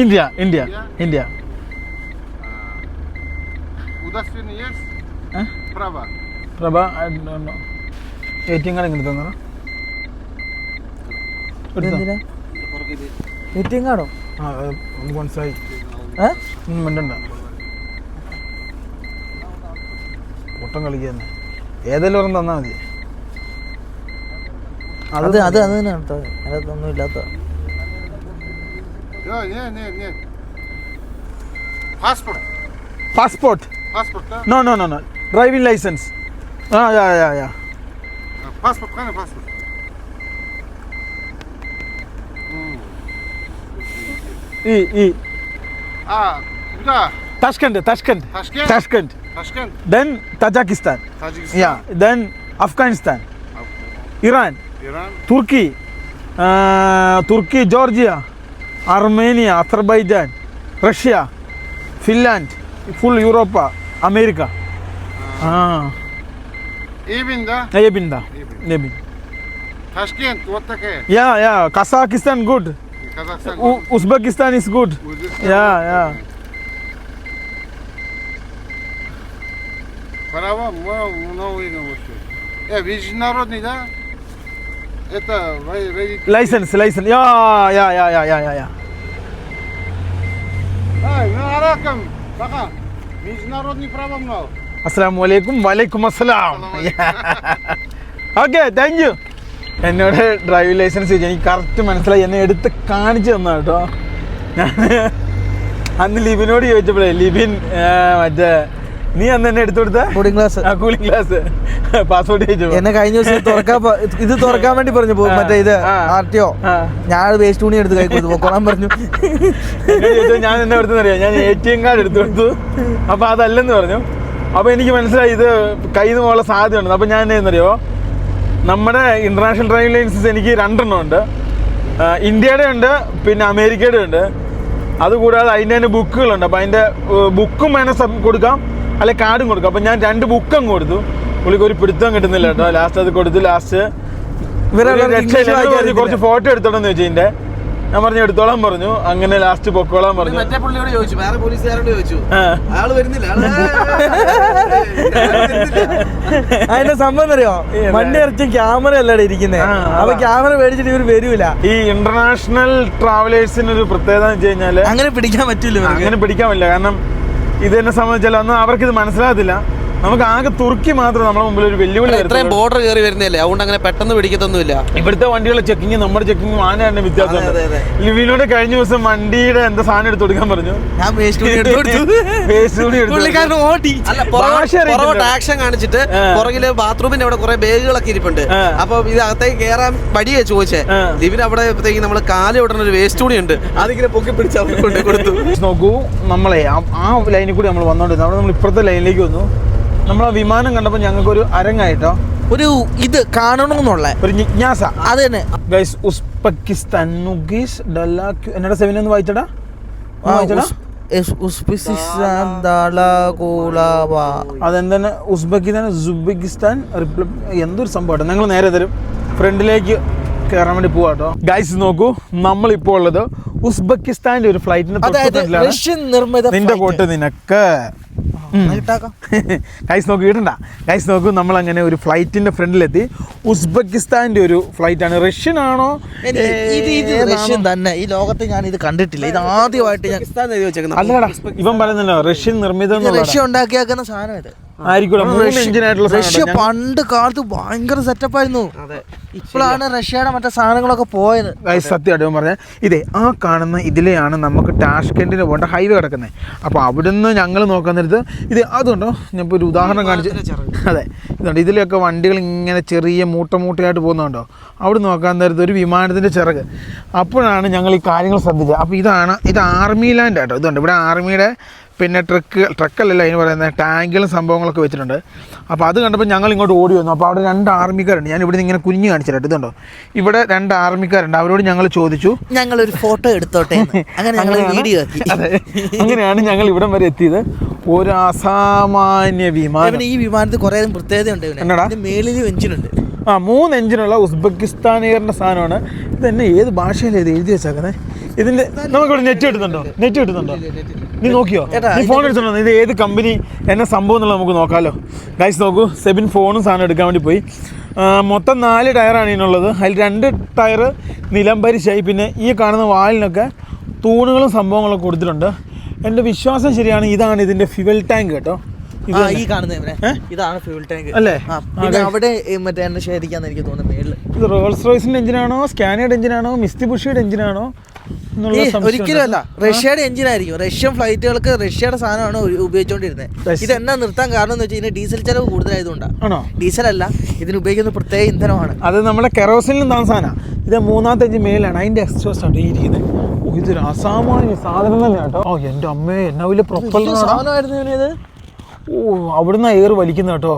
India. India India. Prabha. A T M card തന്നോ എ ടി എം കാർഡോ ആ മനസ്സിലായി. മിണ്ടണ്ട. പൊട്ടം കളിക്കുന്ന. ഏതെങ്കിലും ഒരെണ്ണം തന്നാൽ മതി. അത് അത് അത് തന്നെ കേട്ടോ അതിനകത്തൊന്നും ഇല്ലാത്ത. Passport no no no no driving licence ആ? Yeah yeah yeah. Passport. Hmm. ഈ ഈ. Tashkent, Tashkent, Tashkent, Tashkent, Tashkent. Then Tajikistan. Tajikistan. Yeah. Then Afghanistan. Iran. Iran. Turkey. Uh, Turkey, Georgia, Armenia, Azerbaijan, Russia, Finland, full Europe, America. Uh, ah. Even the. Even Tashkent, what the? Yeah, yeah. Kazakhstan good. Kazakhstan. Uzbekistan is good. Uzbekistan. Yeah, yeah. Права, много видно вообще. Э, международный, да? Это во- водитель. Licence licence yeah yeah yeah yeah yeah yeah യാ Ай, ну аракам, пока. Международный право много. അസ്സലാമു അലൈക്കും വലൈക്കും അസ്സലാം okay thank you എന്നോട് driving licence ചോദിച്ചു എനിക്ക് correct മനസ്സിലായി എന്നെ എടുത്ത് കാണിച്ചു തന്ന കേട്ടോ ഞാൻ അന്ന് ലിബിനോട് ചോദിച്ചപ്പോഴേ ലിബിൻ മറ്റേ നീ അന്ന് എന്നെ എടുത്തു കൊടുത്ത? Cooling glass cooling glass passport ചോദിച്ചു എന്നെ കഴിഞ്ഞ ദിവസം തുറക്കാൻ ഇത് തുറക്കാൻ വേണ്ടി പറഞ്ഞു പോകും മറ്റേ ഇത് ആർട്ടിയോ? ആർ ടി ഒ ആ. ഞാൻ വേസ്റ്റ് തുണി എടുത്ത് കൈ കൊടുത്തു കൊള്ളാൻ പറഞ്ഞു. ഞാൻ എന്നെ എടുത്തെന്നറിയാം ഞാൻ എ ടി എം കാർഡ് എടുത്തു കൊടുത്തു. അപ്പൊ അതല്ലെന്ന് പറഞ്ഞു. അപ്പൊ എനിക്ക് മനസ്സിലായി ഇത് കയ്യിൽ നിന്ന് പോകാനുള്ള സാധ്യതയുണ്ട്. അപ്പൊ ഞാൻ എന്നറിയോ നമ്മുടെ ഇന്റർനാഷണൽ ഡ്രൈവിംഗ് ലൈസൻസ് എനിക്ക് രണ്ടെണ്ണം ഉണ്ട്. ഇന്ത്യയുടെ ഉണ്ട് പിന്നെ അമേരിക്കയുടെ ഉണ്ട്. അതുകൂടാതെ അതിന്റെ തന്നെ ബുക്കുകളുണ്ട്. അപ്പോൾ അതിന്റെ ബുക്കും വേണം കൊടുക്കാം. അല്ലെ കാർഡും കൊടുക്കാം. അപ്പം ഞാൻ രണ്ട് ബുക്കും കൊടുത്തു. പുള്ളിക്ക് ഒരു പിടുത്തം കിട്ടുന്നില്ല കേട്ടോ. ലാസ്റ്റ് അത് കൊടുത്തു. ലാസ്റ്റ് കുറച്ച് ഫോട്ടോ എടുത്തോളെന്ന് ചോദിച്ചു ഇതിന്റെ ഞാൻ പറഞ്ഞു എടുത്തോളാൻ പറഞ്ഞു. അങ്ങനെ ലാസ്റ്റ് പൊക്കോളാൻ പറഞ്ഞു. മറ്റേ പുള്ളിയോട് ചോദിച്ചു വേറെ പോലീസുകാരോട് ചോദിച്ചു. ആൾ അയാൾ വരുന്നില്ല അതിന്റെ സംഭവം അറിയോ വണ്ടി ഇറച്ചി ക്യാമറ അല്ലാതെ ഇരിക്കുന്നേ? ആ, അപ്പൊ ക്യാമറ മേടിച്ചിട്ട് ഇവർ വരൂല. ഈ ഇന്റർനാഷണൽ ട്രാവലേഴ്സിന് ഒരു പ്രത്യേകത എന്ന് വെച്ച് കഴിഞ്ഞാൽ അങ്ങനെ പിടിക്കാൻ പറ്റൂല. അങ്ങനെ പിടിക്കാൻ പറ്റില്ല. കാരണം ഇതെന്നെ സംബന്ധിച്ചാലും അന്ന് അവർക്ക് ഇത് മനസ്സിലാകത്തില്ല. നമുക്ക് ആകെ തുർക്കി മാത്രം നമ്മുടെ മുമ്പിൽ ഒരു വെല്ലുവിളി ഇത്രയും ബോർഡർ കയറി വരുന്നില്ലേ അതുകൊണ്ട് അങ്ങനെ പെട്ടെന്ന് പിടിക്കത്തൊന്നുമില്ല. ഇവിടുത്തെ വണ്ടികളുടെ ചെക്കിങ് നമ്മുടെ ചെക്കിങ് ആന വ്യത്യാസം. ലിവിനോട് കഴിഞ്ഞ ദിവസം വണ്ടിയുടെ എന്താ സാധനം എടുത്ത് കൊടുക്കാൻ പറഞ്ഞു? ഞാൻ വേസ്റ്റ് തുണി എടുത്ത് കൊടുത്തു. Waste തുണി എടുത്ത് പുള്ളിക്കാരൻ ഓടി അല്ല ഭാഷ അറിയത്തില്ല. പുറകോട്ട് ആക്ഷൻ കാണിച്ചിട്ട്. പുറകിൽ ബാത്റൂമിന്റെ അവിടെ കുറെ ബാഗുകളൊക്കെ ഇരിപ്പുണ്ട്. അപ്പൊ ഇത് അകത്തേക്ക് കയറാൻ വടിയെ ചോദിച്ചേ ലിവിൻ അവിടെ നമ്മൾ കാൽ വിടുന്ന ഒരു വേസ്റ്റ് തുണി ഉണ്ട്. അതിങ്ങനെ പൊക്കി പിടിച്ച് കൊണ്ട് കൊടുത്തു. നോക്കൂ നമ്മളെ ആ- ആ ലൈനിൽ കൂടി നമ്മൾ വന്നോണ്ടിരുന്നു. അവിടെ നമ്മൾ ഇപ്പുറത്തെ ലൈനിലേക്ക് വന്നു. നമ്മൾ ആ വിമാനം കണ്ടപ്പോൾ ഞങ്ങൾക്ക് ഒരു അരങ്ങായിട്ടോ? ഒരു ഇത് കാണണമെന്നുള്ള. ഒരു ജിജ്ഞാസ. അത് തന്നെ. ഗൈസ് ഉസ്ബെക്കിസ്ഥാൻ നുഗീസ് ഡല്ലാക്യു എന്നോട് സെവൻ ഒന്ന് വായിച്ചടാ? വായിച്ചടാ. അതെന്താണ്? ഉസ്ബെക്കിസ്ഥാൻ ഉസ്ബെക്കിസ്ഥാൻ റിപ്പബ്ലിക് എന്തൊരു സംഭവം നിങ്ങൾ നേരെ തരും. ഫ്രണ്ടിലേക്ക് കയറാൻ വേണ്ടി പോവാട്ടോ. ഗൈസ് നോക്കൂ നമ്മളിപ്പോൾ ഉള്ളത് ഉസ്ബെക്കിസ്ഥാന്റെ ഒരു നിർമ്മിത നിന്റെ കൂട്ട് കോട്ട് നിനക്ക്. ആ, നോക്ക് ഗൈസ് കൈസ് ഇടണ്ട ഗൈസ് നോക്കൂ നമ്മൾ അങ്ങനെ ഒരു ഫ്ലൈറ്റിന്റെ ഫ്രണ്ടിലെത്തി. ഉസ്ബെക്കിസ്ഥാന്റെ ഒരു ഫ്ലൈറ്റ് ആണ് റഷ്യൻ ആണോ? ഇത് ഇത് റഷ്യൻ തന്നെ. ഈ ലോകത്ത് ഞാൻ ഇത് കണ്ടിട്ടില്ല. ഇത് ആദ്യമായിട്ട് ഞാൻ അല്ലടാ ഇവൻ പറയുന്നല്ലോ റഷ്യൻ നിർമ്മിതം. റഷ്യ ഉണ്ടാക്കിയാക്കുന്ന സാധനം ഇത്. റഷ്യ- പണ്ട് കാലത്ത് ഭയങ്കര സെറ്റപ്പ് ആയിരുന്നു ഇപ്പോഴാണ് റഷ്യയുടെ മറ്റേ സാധനങ്ങളൊക്കെ പോയത്. സത്യമായിട്ട് പറഞ്ഞ. ഇതേ ആ കാണുന്ന ഇതിലെയാണ് നമുക്ക് ടാഷ്കെൻഡിന് പോകേണ്ട ഹൈവേ കിടക്കുന്നത്. അപ്പോൾ അവിടുന്ന് ഞങ്ങൾ നോക്കുന്നിടത്ത് ഇത് അതുകൊണ്ടോ ഞാൻ ഇപ്പോൾ ഒരു ഉദാഹരണം കാണിച്ചു അതെ. ഇതുണ്ട്. ഇതിലൊക്കെ വണ്ടികൾ ഇങ്ങനെ ചെറിയ മൂട്ട മൂട്ടയായിട്ട് പോകുന്നുണ്ടോ? അവിടെ നോക്കാൻ നേരത്ത് ഒരു വിമാനത്തിന്റെ ചിറക് അപ്പോഴാണ് ഞങ്ങൾ ഈ കാര്യങ്ങൾ ശ്രദ്ധിച്ചത്. അപ്പോൾ ഇതാണ് ഇത് ആർമി ലാൻഡ് ആട്ടോ. ഇതുണ്ട്. ഇവിടെ ആർമിയുടെ പിന്നെ ട്രക്ക് ട്രക്കല്ലല്ലോ അതിന് പറയുന്നത് ടാങ്കിലും സംഭവങ്ങളൊക്കെ വെച്ചിട്ടുണ്ട്. അപ്പോൾ അത് കണ്ടപ്പോൾ ഞങ്ങൾ ഇങ്ങോട്ട് ഓടി വന്നു. അപ്പോൾ അവിടെ രണ്ട് ആർമിക്കാരുണ്ട്. ഞാൻ ഇവിടെ നിന്ന് ഇങ്ങനെ കുഞ്ഞ് കാണിച്ചിട്ട് ഇതുണ്ടോ? ഇവിടെ രണ്ട് ആർമിക്കാരുണ്ട്. അവരോട് ഞങ്ങൾ ചോദിച്ചു. ഞങ്ങൾ ഒരു ഫോട്ടോ എടുത്തോട്ടെ. അങ്ങനെ ഞങ്ങൾ വീഡിയോ അതെ. അങ്ങനെയാണ് ഞങ്ങൾ ഇവിടം വരെ എത്തിയത്. ഒരു അസാമാന്യ വിമാനം. ഈ വിമാനത്തിൽ കുറേ പ്രത്യേകതയുണ്ട് എന്നാടാ മേളിൽ എഞ്ചിനുണ്ട്. ആ മൂന്ന് എഞ്ചിനുള്ള ഉസ്ബെക്കിസ്ഥാനീകരണ സാധനമാണ്. ഇതെന്നെ ഏത് ഭാഷയിലാണ് ഇത് എഴുതി വെച്ചേക്കുന്നത് ഇതിന്റെ നമുക്കിവിടെ നെറ്റ് കിട്ടുന്നുണ്ടോ? നെറ്റ് കിട്ടുന്നുണ്ടോ? നീ നോക്കിയോ? നീ ഫോൺ എടുത്തിട്ടുണ്ടോ? ഇത് ഏത് കമ്പനി എന്നെ സംഭവം എന്നുള്ളത് നമുക്ക് നോക്കാമല്ലോ ഗൈസ് നോക്കൂ സെബിൻ ഫോണും സാധനം എടുക്കാൻ വേണ്ടി പോയി. മൊത്തം നാല് ടയറാണ് ഇതിനുള്ളത്. അതിൽ രണ്ട് ടയർ നിലംപരിശായി. പിന്നെ ഈ കാണുന്ന വാലിനൊക്കെ തൂണുകളും സംഭവങ്ങളൊക്കെ കൊടുത്തിട്ടുണ്ട്. എന്റെ വിശ്വാസം ശരിയാണ് ഇതാണ് ഇതിന്റെ ഫ്യുവൽ ടാങ്ക് കേട്ടോ. ഈ കാണുന്ന ഇതാണ് ഫ്യൂൽ ടാങ്ക് അല്ലേ? അവിടെ മറ്റേ ശേഖരിക്കാന്ന് എനിക്ക് തോന്നുന്നു ഇത് റോൾസ് റോയ്സിന്റെ എഞ്ചിനാണോ സ്കാനിയുടെ എഞ്ചിനാണോ മിസ്തി ബുഷിയുടെ എഞ്ചിനാണോ ഒരിക്കലും അല്ല റഷ്യയുടെ എഞ്ചിൻ ആയിരിക്കും റഷ്യൻ ഫ്ലൈറ്റുകൾക്ക് റഷ്യയുടെ സാധനമാണ് ഉപയോഗിച്ചുകൊണ്ടിരുന്നത് ഇത് എന്നാ നിർത്താൻ കാരണം എന്ന് വെച്ചാൽ ഇതിന് ഡീസൽ ചെലവ് കൂടുതലായതുകൊണ്ടാണ് ഡീസൽ അല്ല ഇതിന് ഉപയോഗിക്കുന്ന പ്രത്യേക ഇന്ധനമാണ്. അത് നമ്മുടെ കെറോസിനിൽ നിന്നാണ് സാധനം. ഇത് മൂന്നാമത്തെ എഞ്ചിൻ മേലാണ് അതിന്റെ എക്സോസ്റ്റ് ആണ് ഇരിക്കുന്നത്. ഇതൊരു അസാമാന്യ സാധനം തന്നെ കേട്ടോ. ഓ എന്റെ അമ്മേ എന്നാ വലിയ പ്രൊപ്പൽ സാധനമായിരുന്നു ഇത് ഓ അവിടുന്ന് എയർ വലിക്കുന്ന കേട്ടോ.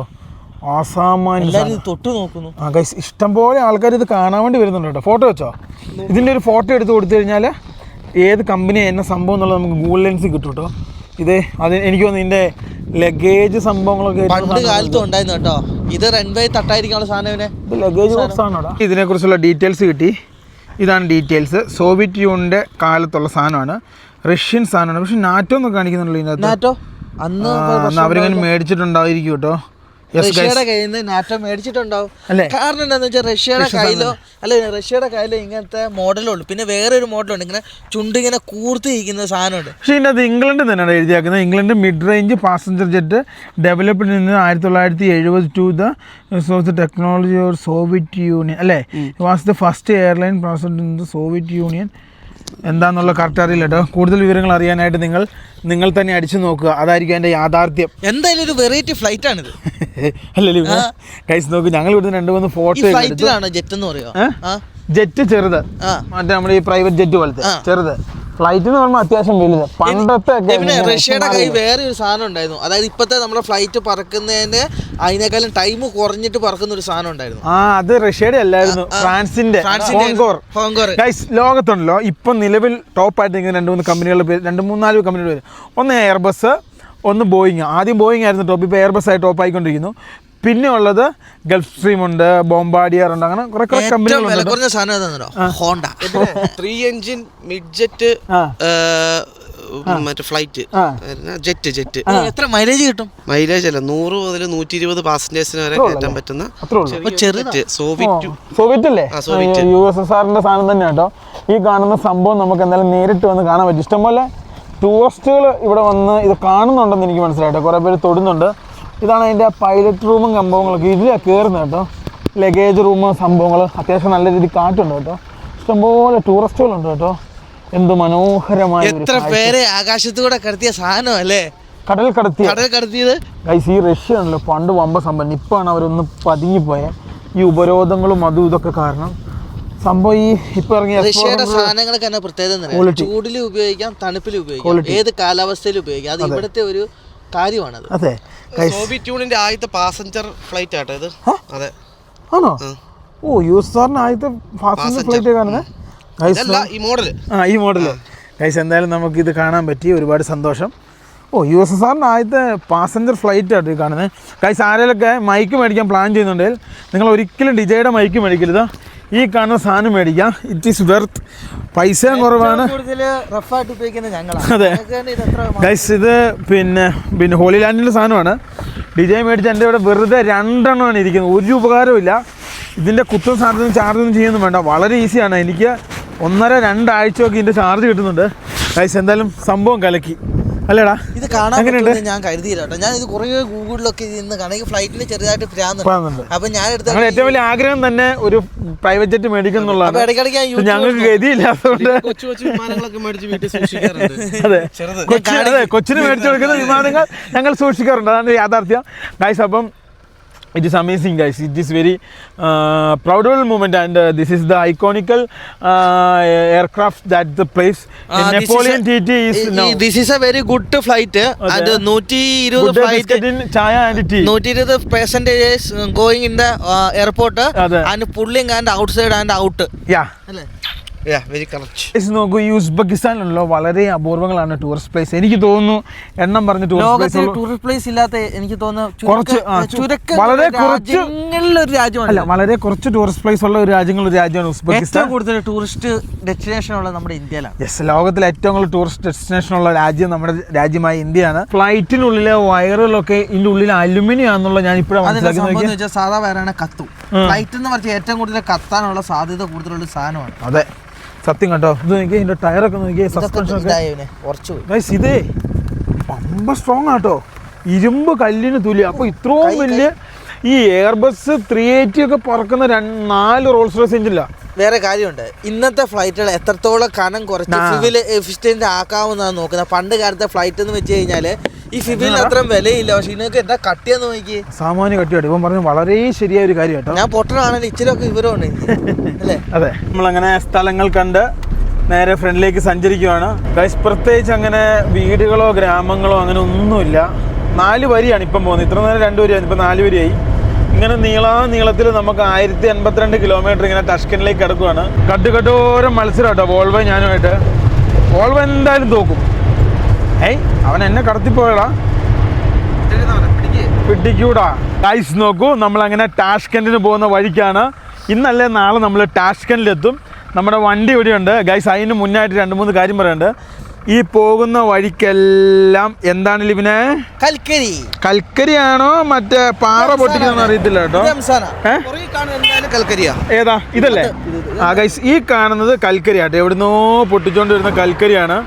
അസാമാന്യ. തൊട്ട് നോക്കുന്നു. ആ ഗൈസ് ഇഷ്ടംപോലെ ആൾക്കാർ ഇത് കാണാൻ വേണ്ടി വരുന്നുണ്ട് കേട്ടോ. ഫോട്ടോ വെച്ചോ? ഇതിന്റെ ഒരു ഫോട്ടോ എടുത്ത് കൊടുത്തു കഴിഞ്ഞാൽ ഏത് കമ്പനി എന്ന സംഭവം എന്നുള്ളത് നമുക്ക് ഗൂഗിൾ ലെൻസിൽ കിട്ടും കേട്ടോ. ഇത് അത് എനിക്ക് തോന്നുന്നു ഇതിന്റെ ലഗേജ് സംഭവങ്ങളൊക്കെ പണ്ട് കാലത്തും ഉണ്ടായിരുന്നു കേട്ടോ. ഇത് റൺവേ തട്ടായിരിക്കാനുള്ള സാധനം ഇത് ലഗേജ് ബോക്സ് ആണോടാ? ഇതിനെക്കുറിച്ചുള്ള ഡീറ്റെയിൽസ് കിട്ടി. ഇതാണ് ഡീറ്റെയിൽസ് സോവിയറ്റ് യൂണിന്റെ കാലത്തുള്ള സാധനമാണ്. റഷ്യൻ സാധനമാണ്. പക്ഷെ നാറ്റോ എന്ന് കാണിക്കുന്നുണ്ടല്ലോ ഇതിനകത്ത്. നാറ്റോ അന്ന് അവരിങ്ങനെ മേടിച്ചിട്ടുണ്ടായിരിക്കും കേട്ടോ. റഷ്യയുടെ കയ്യിൽ നിന്ന് നാറ്റോ മേടിച്ചിട്ടുണ്ടാവും. അല്ലേ? കാരണം എന്താണെന്ന് വെച്ചാൽ റഷ്യയുടെ കയ്യിലോ അല്ല റഷ്യയുടെ കയ്യിലോ ഇങ്ങനത്തെ മോഡലുണ്ട് പിന്നെ വേറെ ഒരു മോഡലുണ്ട് ഇങ്ങനെ ചുണ്ടിങ്ങനെ കൂർത്തിരിക്കുന്ന സാധനമുണ്ട്. പക്ഷേ ഇതിനകത്ത് ഇംഗ്ലണ്ട് തന്നെയാണ് എഴുതിയാക്കുന്നത്. England mid range passenger jet developed നിന്ന് ആയിരത്തി തൊള്ളായിരത്തി എഴുപത് ടു ദ സോസ് ടെക്നോളജി ഓർ സോവിയറ്റ് യൂണിയൻ അല്ലേ? Was the first airline proceed in the Soviet Union എന്താന്നുള്ള correct അറിയില്ല കേട്ടോ കൂടുതൽ വിവരങ്ങൾ അറിയാനായിട്ട് നിങ്ങൾ നിങ്ങൾ തന്നെ അടിച്ചു നോക്കുക. അതായിരിക്കും എന്റെ യാഥാർത്ഥ്യം. എന്തായാലും ഒരു വെറൈറ്റി ഫ്ലൈറ്റ് ആണിത്? അല്ലല്ലോ കൈസ് നോക്ക് ഞങ്ങൾ ഇവിടുന്ന് രണ്ട് മൂന്ന് ഫോട്ടോ ഫ്ലൈറ്റിലാണോ ജെറ്റ് എന്ന് പറയുക? ജെറ്റ് ചെറുത്. മറ്റേ നമ്മുടെ ഈ പ്രൈവറ്റ് ജെറ്റ് പോലത്തെ. ചെറുത്. ഫ്ലൈറ്റ് എന്ന് പറഞ്ഞാൽ അത്യാവശ്യം വലുത് പണ്ടത്തെ പിന്നെ റഷ്യയുടെ കൈ വേറെ ഒരു സാധനം ഉണ്ടായിരുന്നു. അതായത് ഇപ്പോഴത്തെ നമ്മുടെ ഫ്ലൈറ്റ് പറക്കുന്നതിന് അതിനേക്കാളും ടൈം കുറഞ്ഞിട്ട് പറക്കുന്ന ഒരു സാധനം ഉണ്ടായിരുന്നു. ആ അത് റഷ്യയുടെ അല്ലായിരുന്നു. ഫ്രാൻസിന്റെ. ഫ്രാൻസിന്റെ ഹോങ്കോർ. ഹോങ്കോർ. ഗൈസ് ലോകത്തുണ്ടല്ലോ. ഇപ്പം നിലവിൽ ടോപ്പായിട്ട് നിൽക്കുന്ന രണ്ട് മൂന്ന് കമ്പനികളുടെ പേര് രണ്ട് മൂന്നാൽ കമ്പനികളുടെ പേര്. ഒന്ന് എയർബസ് ഒന്ന് ബോയിങ് ആദ്യം ബോയിങ് ആയിരുന്നു ടോപ്പ് ഇപ്പോൾ എയർബസ് ആയി ടോപ്പ് ആയിക്കൊണ്ടിരിക്കുന്നു. പിന്നെ ഉള്ളത് ഗൾഫ് സ്ട്രീം ഉണ്ട് ബോംബാഡിയർ ഉണ്ട് അങ്ങനെ കുറെ കുറെ കമ്പനികൾ കമ്പനികളുണ്ട് കുറഞ്ഞ സാധനം ഏതാണെന്നോ Honda three engine mid jet ആ. മറ്റേ ഫ്ലൈറ്റ് ജെറ്റ് ജെറ്റ് എത്ര മൈലേജ് കിട്ടും? മൈലേജ് അല്ല നൂറ് മുതൽ നൂറ്റി ഇരുപത് പാസഞ്ചേഴ്സിന് വരെ കയറ്റാൻ പറ്റുന്ന സോവിറ്റ് ചെറുതാ. സോവിയറ്റ് സോവിയറ്റ് അല്ലേ? യു എസ് എസ് ആറിന്റെ സാധനം തന്നെ കേട്ടോ. ഈ കാണുന്ന സംഭവം നമുക്ക് എന്തായാലും നേരിട്ട് വന്ന് കാണാൻ പറ്റും. ഇഷ്ടംപോലെ ടൂറിസ്റ്റുകൾ ഇവിടെ വന്ന് ഇത് കാണുന്നുണ്ടെന്ന് എനിക്ക് മനസ്സിലായിട്ടോ കുറേ പേര് തൊടുന്നുണ്ട്. ഇതാണ് അതിന്റെ പൈലറ്റ് റൂമും സംഭവങ്ങളൊക്കെ ഇതിലാണ് കയറുന്നത് കേട്ടോ. ലഗേജ് റൂം സംഭവങ്ങൾ. അത്യാവശ്യം നല്ല രീതിയിൽ കാറ്റുണ്ട് കേട്ടോ. ഇഷ്ടംപോലെ ടൂറിസ്റ്റുകളുണ്ട് കേട്ടോ. എന്ത് മനോഹരമായ എത്ര പേരെ ആകാശത്തൂടെ കടത്തിയ സാധനം അല്ലേ? കടൽ കടത്തി കടൽ കടത്തിയത്? ഗൈസ് ഈ റഷ്യ ആണല്ലോ. പണ്ട് വമ്പ സംഭവം. ഇപ്പാണ് അവരൊന്ന് പതുങ്ങിപ്പോയ. ഈ ഉപരോധങ്ങളും അതും ഇതൊക്കെ കാരണം. സംഭവം ഈ ഇപ്പൊ ഇറങ്ങിയ റഷ്യയുടെ സാധനങ്ങൾക്ക് തന്നെ പ്രത്യേകത. ചൂടിൽ ഉപയോഗിക്കാം തണുപ്പിൽ ഉപയോഗിക്കാം. ഏത് കാലാവസ്ഥയിൽ ഉപയോഗിക്കാം. അത്. ഇവിടുത്തെ ഒരു കാര്യമാണത്. അതെ. സോബി ട്യൂണിന്റെ ആദ്യത്തെ പാസഞ്ചർ ഫ്ലൈറ്റ് ആട്ടോ ഇത്. അതെ. ആണോ? ഓ യു എസ് ആറിന് ആദ്യത്തെ പാസഞ്ചർ ഫ്ലൈറ്റ് കാണുന്നത് ഈ മോഡൽ ആ ഈ മോഡൽ ഗൈസ് എന്തായാലും നമുക്ക് ഇത് കാണാൻ പറ്റി. ഒരുപാട് സന്തോഷം. ഓ യു എസ് എസ് ആറിന്റെ ആദ്യത്തെ പാസഞ്ചർ ഫ്ലൈറ്റ് ആയിട്ട് ഈ കാണുന്നത് ഗൈസ് ആരെങ്കിലൊക്കെ മൈക്ക് മേടിക്കാൻ പ്ലാൻ ചെയ്യുന്നുണ്ടെങ്കിൽ നിങ്ങൾ ഒരിക്കലും ഡിജയുടെ മൈക്ക് മേടിക്കരുത്. ഈ കാണുന്ന സാധനം മേടിക്കാം. ഇറ്റ് ഈസ് വെർത്ത് പൈസയും കുറവാണ്. അതെ. ഇത് ഗൈസ് ഇത് പിന്നെ പിന്നെ ഹോളി ലാൻഡിന്റെ സാധനമാണ്. ഡിജെ മേടിച്ച് എന്റെ ഇവിടെ വെറുതെ രണ്ടെണ്ണമാണ് ഇരിക്കുന്നത്. ഒരു ഉപകാരവും ഇതിന്റെ കുത്തും സാധനത്തിന് ചാർജ് ഒന്നും ചെയ്യുന്നു വേണ്ട. വളരെ ഈസിയാണ് എനിക്ക് ഒന്നര രണ്ടാഴ്ചയൊക്കെ ഇതിന്റെ ചാർജ് കിട്ടുന്നുണ്ട്. ഗൈസ് എന്തായാലും സംഭവം കലക്കി. അല്ലേടാ? ഇത് കാണാൻ പറ്റുമെന്ന് ഞാൻ കരുതിയില്ല ഞാൻ ഇത് കുറേ ഗൂഗിളിലൊക്കെ ഇന്ന് കണെങ്കിൽ ഫ്ലൈറ്റിൽ ചെറുതായിട്ട് പ്രാന്നുണ്ട് അപ്പൊ ഞാൻ എടുത്ത ഏറ്റവും വലിയ ആഗ്രഹം തന്നെ ഒരു പ്രൈവറ്റ് ജെറ്റ് മേടിക്കും എന്നുള്ളതാണ്. ഞങ്ങൾക്ക് ഗതിയില്ലാത്തതുകൊണ്ട്. കൊച്ചു കൊച്ചു വിമാനങ്ങളൊക്കെ മേടിച്ച് വീട്ടിൽ സൂക്ഷിക്കാറുണ്ട്. അതെ. കൊച്ചിന് അതെ കൊച്ചിന് മേടിച്ചു കൊടുക്കുന്ന വിമാനങ്ങൾ ഞങ്ങൾ സൂക്ഷിക്കാറുണ്ട്. അതാണ് യാഥാർത്ഥ്യം. ഗൈസ് അപ്പം It is amazing, guys. It is very uh, proudable moment, and uh, this is the iconical uh, aircraft that the place. Ah, this is Napoleon TT is now. This is a very good flight and നൂറ്റി ഇരുപത് Good day, in chaya and tea. നൂറ്റി ഇരുപത് percentage going in the airport അതെ. And and and outside and out Yeah. Very correct നോക്കൂ ഈ ഉസ്ബെക്കിസ്ഥാനിലുള്ള വളരെ അപൂർവങ്ങളാണ് tourist place എനിക്ക് തോന്നുന്നു എണ്ണം പറഞ്ഞ ടൂറിസ്റ്റ് ടൂറിസ്റ്റ് പ്ലേസ് ഇല്ലാത്ത എനിക്ക് തോന്നുന്നു കുറച്ച്, വളരെ കുറച്ച് രാജ്യങ്ങളിൽ ഒരു രാജ്യമാണ് അല്ല വളരെ കുറച്ച് ടൂറിസ്റ്റ് പ്ലേസ് ഉള്ള ഒരു രാജ്യങ്ങളുടെ രാജ്യമാണ് ഏറ്റവും ഉസ്ബെക്കിസ്ഥാൻ കൂടുതൽ ടൂറിസ്റ്റ് ഡെസ്റ്റിനേഷൻ ഉള്ളത് നമ്മുടെ ഇന്ത്യയിലാണ്. യെസ് ലോകത്തിലെ ഏറ്റവും കൂടുതൽ ടൂറിസ്റ്റ് ഡെസ്റ്റിനേഷൻ ഉള്ള രാജ്യം നമ്മുടെ രാജ്യമായ ഇന്ത്യയാണ്. ഫ്ലൈറ്റിനുള്ളിലെ വയറുകളൊക്കെ ഇതിന്റെ ഉള്ളിൽ അലുമിനിയം ആണെന്നുള്ള ഞാൻ ഇപ്പോഴാണ് അതിന്റെ മനസ്സിലാക്കി സംഭവം എന്ന് നോക്കിയത് വെച്ചാൽ സാധാ വയറാണ് കത്തു. ഫ്ലൈറ്റ് എന്ന് പറഞ്ഞാൽ ഏറ്റവും കൂടുതൽ കത്താനുള്ള സാധ്യത കൂടുതലുള്ള സാധനമാണ്. അതെ. സത്യം കണ്ടോ? ഇത് നോക്കി ഇതിന്റെ ടയറൊക്കെ നോക്കി സസ്പെൻഷൻ ഒക്കെ. ഇതേ പമ്പ സ്ട്രോങ് ആട്ടോ. ഇരുമ്പ് കല്ലിന് തുല്യ. അപ്പൊ ഇത്രയും വലിയ ഈ എയർബസ് ത്രീ എയ്റ്റി ഒക്കെ പറക്കുന്ന നാല് റോൾസ് റോയ്സ് എഞ്ചില്ല വേറെ കാര്യമുണ്ട്. ഇന്നത്തെ ഫ്ലൈറ്റുകൾ എത്രത്തോളം കനം കുറച്ച് ആ. ഫിവിൽ എഫിഷ്യന്റ് ആക്കാവുന്നതാണ് നോക്കുന്നത്. പണ്ട് കാലത്തെ ഫ്ലൈറ്റ് എന്ന് വെച്ച് കഴിഞ്ഞാൽ ഈ ഫിവിൽ അത്രയും വിലയില്ല പക്ഷെ ഇതിനൊക്കെ എന്താ കട്ടിയെന്ന് നോക്കി സാമാന്യ കട്ടിയാണ് ഇവൻ പറഞ്ഞു വളരെ ശരിയായ ഒരു കാര്യം ഞാൻ പൊട്ടനാണെങ്കിൽ ഇച്ചിരി ഒക്കെ വിവരമുണ്ട് അല്ലേ? അതെ. നമ്മളങ്ങനെ സ്ഥലങ്ങൾ കണ്ട് നേരെ ഫ്രണ്ടിലേക്ക് സഞ്ചരിക്കുവാണ്. ഗൈസ് പ്രത്യേകിച്ച് അങ്ങനെ വീടുകളോ ഗ്രാമങ്ങളോ അങ്ങനെ ഒന്നുമില്ല. നാല് വരിയാണ് ഇപ്പം പോകുന്നത്. ഇത്ര നേരം രണ്ട് വരിയാണ്. ഇപ്പം നാല് വരിയായി. ഇങ്ങനെ നീളാ നീളത്തിൽ നമുക്ക് ആയിരത്തി എൺപത്തിരണ്ട് കിലോമീറ്റർ ഇങ്ങനെ ടഷ്കനിലേക്ക് കിടക്കുവാണ്. കട്ടുകട്ടോരം മത്സരം കേട്ടോ വോൾവോ ഞാനുമായിട്ട്. വോൾവോ എന്തായാലും തോക്കും. ഏയ് അവൻ എന്നെ കടത്തിപ്പോയടാ. പിടിക്കൂടാ. ഗൈസ് നോക്കൂ നമ്മൾ അങ്ങനെ ടാഷ്കൻഡിന് പോകുന്ന വഴിക്കാണ്. ഇന്നല്ലേ നാളെ നമ്മൾ ടാഷ്കൻഡിലെത്തും നമ്മുടെ വണ്ടി ഇവിടെയുണ്ട്. ഗൈസ് അതിന് മുന്നായിട്ട് രണ്ട് മൂന്ന് കാര്യം പറയുന്നുണ്ട് ഈ പോകുന്ന വഴിക്കെല്ലാം എന്താണ് ലിപിനെ കൽക്കരി. കൽക്കരിയാണോ? മറ്റേ പാറ പൊട്ടിക്കുന്ന അറിയത്തില്ല കേട്ടോ. ഏതാ? ഇതല്ലേ? ആ ഗൈസ് ഈ കാണുന്നത് കൽക്കരിയാട്ടോ എവിടുന്നോ പൊട്ടിച്ചോണ്ട് വരുന്ന കൽക്കരിയാണ്.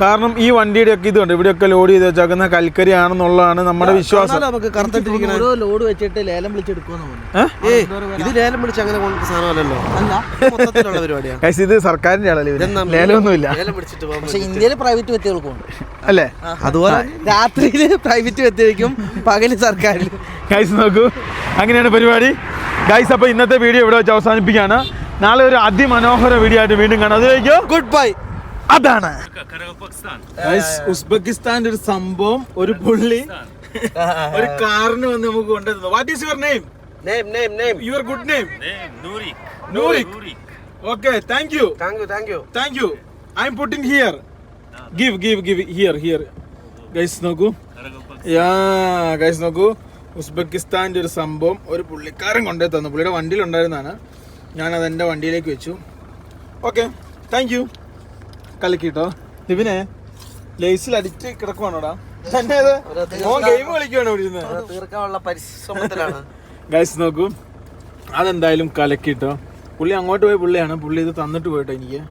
കാരണം ഈ വണ്ടിയുടെ ഒക്കെ ഇതുണ്ട് ഇവിടെയൊക്കെ ലോഡ് ചെയ്ത് വെച്ചേക്കുന്ന കൽക്കരിയാണെന്നുള്ളതാണ് നമ്മുടെ വിശ്വാസം. നമുക്ക് ഓരോ ലോഡ് വെച്ചിട്ട് ലേലം വിളിച്ചെടുക്കുമെന്ന് ഇത് ലേലം വിളിച്ച് അങ്ങനെ സാധനമല്ലല്ലോ അല്ല. ഇത് സർക്കാരിന്റെ ആളല്ലേ ലേലമൊന്നുമില്ല. പക്ഷെ ഇന്ത്യയിൽ പ്രൈവറ്റ് വ്യക്തികൾക്കും അല്ലേ? അതുപോലെ രാത്രിയിൽ പ്രൈവറ്റ് വ്യക്തിക്കും പകൽ സർക്കാരിൽ ഗൈസ് നോക്കൂ. അങ്ങനെയാണ് പരിപാടി. ഗൈസ് അപ്പോൾ ഇന്നത്തെ വീഡിയോ ഇവിടെ വെച്ച് അവസാനിപ്പിക്കുകയാണ്. നാളെ ഒരു അതിമനോഹര വീഡിയോ ആയിട്ട് വീണ്ടും കാണാം. അതിലേക്ക് ഗുഡ് ബൈ അതാണ്. ഉസ്ബെക്കിസ്ഥാന്റെ ഒരു സംഭവം ഒരു പുള്ളി ഒരു കാറിന് വന്ന് നമുക്ക് കൊണ്ടുവരുന്നു. What is your name name name name your good name. നൂറിക് okay thank you thank you thank you thank you I'm putting here give give give here here guys നോക്കൂ. യാ ഗൈസ് നോക്കൂ. ഉസ്ബെക്കിസ്ഥാന്റെ ഒരു സംഭവം ഒരു പുള്ളിക്കാരൻ കൊണ്ടേ തന്നു പുള്ളിയുടെ വണ്ടിയിൽ ഉണ്ടായിരുന്നതാണ്. ഞാനത് എന്റെ വണ്ടിയിലേക്ക് വെച്ചു. ഓക്കെ താങ്ക് യു കലക്കിട്ടോ ലിബിനെ ലേസിൽ അടിച്ച് കിടക്കുവാണോടാ? തന്നെ ഗെയിം കളിക്കുവാണ് ഇവിടെ തീർക്കാനുള്ള പരിശ്രമത്തിലാണ്. ഗൈസ് നോക്കൂ. അതെന്തായാലും കലക്കിട്ടോ. പുള്ളി അങ്ങോട്ട് പോയി പുള്ളിയാണ്. പുള്ളി ഇത് തന്നിട്ട് പോയിട്ടോ എനിക്ക്.